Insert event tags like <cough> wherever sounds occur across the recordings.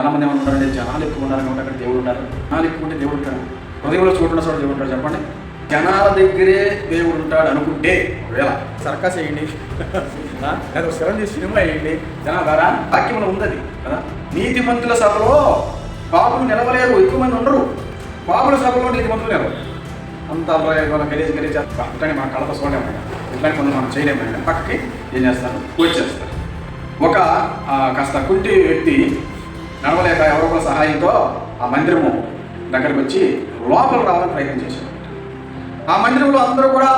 చాలామంది మంది ఏమంటారంటే జనాలు ఎక్కువ ఉన్నారు కాబట్టి అక్కడ దేవుడు ఉన్నారు జనాలు ఎక్కువ ఉంటే దేవుడు ఉంటాడు. హృదయంలో చోటు ఉన్న చోట దేవుడు ఉంటాడు. చెప్పండి. జనాల దగ్గరే దేవుడు ఉంటాడు అనుకుంటే ఒకవేళ సర్కస్ వేయండి. <laughs> లేదా ఒక చేసి సినిమా వేయండి. జనాలు ద్వారా వాక్యంలో ఉంది అది కదా? నీతిమంతుల సభలో పాపులు నిలవలేరు ఎక్కువ మంది ఉండరు. పాపుల సభలో నీతిమంతులు నిలవరు అంత అల్లరి గలీజ్ గలీజ్ అట్లానే మన కళతో చూడలేము ఇట్లాంటి కొంత మనం చేయలేము పక్కకి ఏం చేస్తారు? వచ్చేస్తారు ఒక కాస్త కుంటి వ్యక్తి నడవలేక ఎవరో సహాయంతో ఆ మందిరము దగ్గరికి వచ్చి లోపల రావాలని ప్రయత్నం చేశారు. ఆ మందిరంలో అందరూ కూడా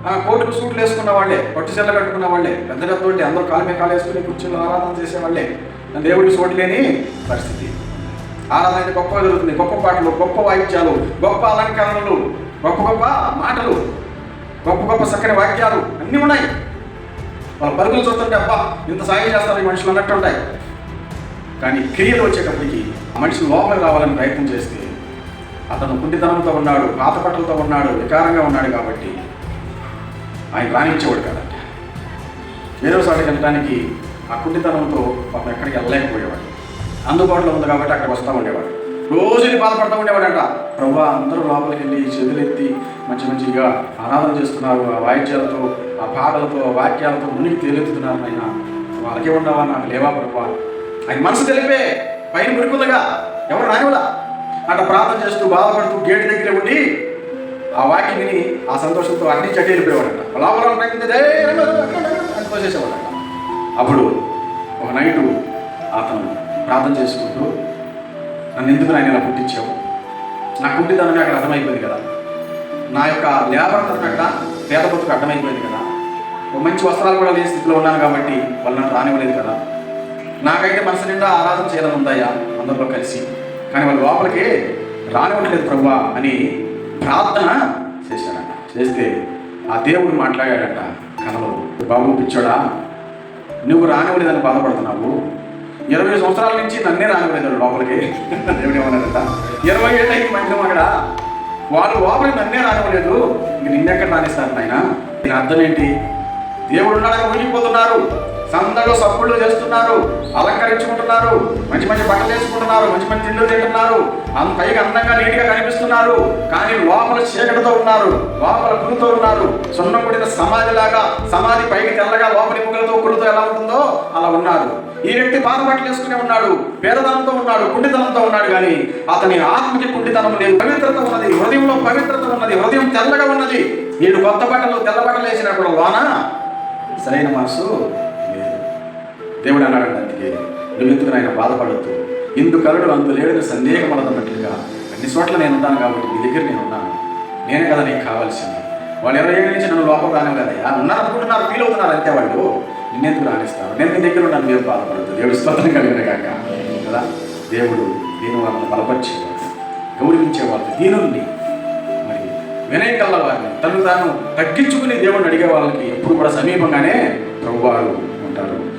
ఆ, సూట్లు వేసుకున్న వాళ్ళే పట్టు చెల్ల కట్టుకున్న వాళ్ళే పెద్ద పెద్దోటి అందరూ కాలమే కాలు వేసుకుని కూర్చొని ఆరాధన చేసేవాళ్ళే దేవుడికి చోటు లేని పరిస్థితి. ఆరాధన అయితే గొప్ప జరుగుతుంది. గొప్ప పాటలు గొప్ప వాయిద్యాలు గొప్ప అలంకరణలు గొప్ప గొప్ప మాటలు గొప్ప గొప్ప చక్కని వాక్యాలు అన్నీ ఉన్నాయి. వాళ్ళ పరుగులు చూస్తుంటే అబ్బా ఇంత సాయం చేస్తారు ఈ మనుషులు అన్నట్టు ఉంటాయి. కానీ క్రియలు వచ్చేటప్పటికి ఆ మనిషి లోపలికి రావాలని ప్రయత్నం చేస్తే అతను కుంటితనంతో ఉన్నాడు పాత పట్టలతో ఉన్నాడు వికారంగా ఉన్నాడు కాబట్టి ఆయన రాణించేవాడు కదంట వేరేసారి సాటికి వెళ్ళడానికి ఆ కుంటితనంతో పాపం ఎక్కడికి వెళ్ళలేకపోయేవాడు. అందుబాటులో ఉంది కాబట్టి అక్కడ వస్తూ ఉండేవాడు. రోజుని బాధపడుతూ ఉండేవాడంట. ప్రభా అందరూ లోపలికి వెళ్ళి చేతులెత్తి మంచి మంచిగా ఆరాధన చేస్తున్నారు. ఆ వాయిద్యాలతో ఆ పాటలతో ఆ వాక్యాలతో మునిగి తేలెత్తుతున్నారు ఆయన వాళ్ళకే ఉండవా? నాకు లేవా ప్రభా ఆయన మనసు తెలిపే పైన మురికుందగా. ఎవరు రానివలా అట్లా ప్రార్థన చేస్తూ బాధపడుతూ గేటు దగ్గర ఉండి ఆ వాక్యం విని ఆ సంతోషంతో అన్ని చెడ్డ వెళ్ళిపోయేవాడంట లోపల అని పోసేసేవాడంట అప్పుడు ఒక నైటు అతను ప్రార్థన చేసుకుంటూ నన్ను ఎందుకు నాయన ఇలా పుట్టించావు? నా కుంటితనమే అక్కడ అర్థమైపోయింది కదా. నా యొక్క లేబర్తనం అక్కడ పేద బతుకు అర్థమైపోయింది కదా. ఒక మంచి వస్త్రాలు కూడా లేని స్థితిలో ఉన్నాను కాబట్టి వాళ్ళు నన్ను రానివ్వలేదు కదా. నాకైతే మనసు నిండా ఆరాధన చేయాలని ఉందయ్యా అందరిలో కలిసి. కానీ వాళ్ళు లోపలికి రానివ్వట్లేదు ప్రభా అని ప్రార్థన చేశాడంట చేస్తే ఆ దేవుడు మాట్లాడాడట కథలో బాబు పిచ్చోడా నువ్వు రానివ్వలేదని బాధపడుతున్నావు. ఇరవై సంవత్సరాల నుంచి నన్నే రానివ్వలేదు లోపలికి. <laughs> దేవుడు ఏమన్నాడట ఇరవై ఏళ్ళ అయింది మందిరం అక్కడ. వాళ్ళు లోపలికి నన్నే రానివ్వలేదు. ఇంక నిన్నెక్కడ రానిస్తారు నాయన? దీని అర్థం ఏంటి? దేవుడు ఉన్నాడని ఊగిపోతున్నారు సందడిలో సప్పుళ్ళు చేస్తున్నారు అలంకరించుకుంటున్నారు మంచి మంచి బట్టలు వేసుకుంటున్నారు మంచి మంచి తిండి తింటున్నారు. అంత పైగా అందంగా నీట్గా కనిపిస్తున్నారు. కానీ లోపల చీకటితో ఉన్నారు లోపల కులుతో ఉన్నారు. సున్నం కొడిన సమాధి లాగా సమాధి పైకి తెల్లగా లోపలి ముగ్గులతో కుళ్ళతో ఎలా ఉంటుందో అలా ఉన్నారు ఈ వ్యక్తి పాత బట్టలు వేసుకునే ఉన్నాడు పేదతనంతో ఉన్నాడు కుండితనంతో ఉన్నాడు కానీ అతని ఆత్మకి కుండితనం లేదు. పవిత్రత ఉన్నది హృదయంలో పవిత్రత ఉన్నది హృదయం తెల్లగా ఉన్నది. వీడు కొత్త బట్టలు తెల్ల బట్టలు వేసినా కూడా లోన సరైన మనసు. దేవుడు అన్నాడు అందుకే నువ్వెందుకు నాయన బాధపడద్దు? ఇందు కరుడు అందు లేడని సందేహం అన్నట్టుగా అన్ని చోట్ల నేను ఉంటాను కాబట్టి నీ దగ్గర నేను ఉన్నాను. నేనే కదా నీకు కావాల్సింది. వాళ్ళు ఇరవై ఏళ్ళ నుంచి నన్ను లోపల రానివ్వలేదయ్యా ఉన్నారు అనుకుంటున్నారు ఫీల్ అవుతున్నారు అంతే వాళ్ళు. నిన్నెందుకు రాణిస్తారు నేను నీ దగ్గర ఉన్నాను మీరు బాధపడద్దు. దేవుడు స్తోత్రం కలిగిన కాక కదా? దేవుడు దీని వాళ్ళని బలపరిచేవాడు. గౌరవించేవాళ్ళు దీనుల్ని. మరి వినయం కల్ల వారిని తను తాను తగ్గించుకుని దేవుడిని అడిగే వాళ్ళకి ఎప్పుడు కూడా సమీపంగానే ప్రభువారు ఉంటారు.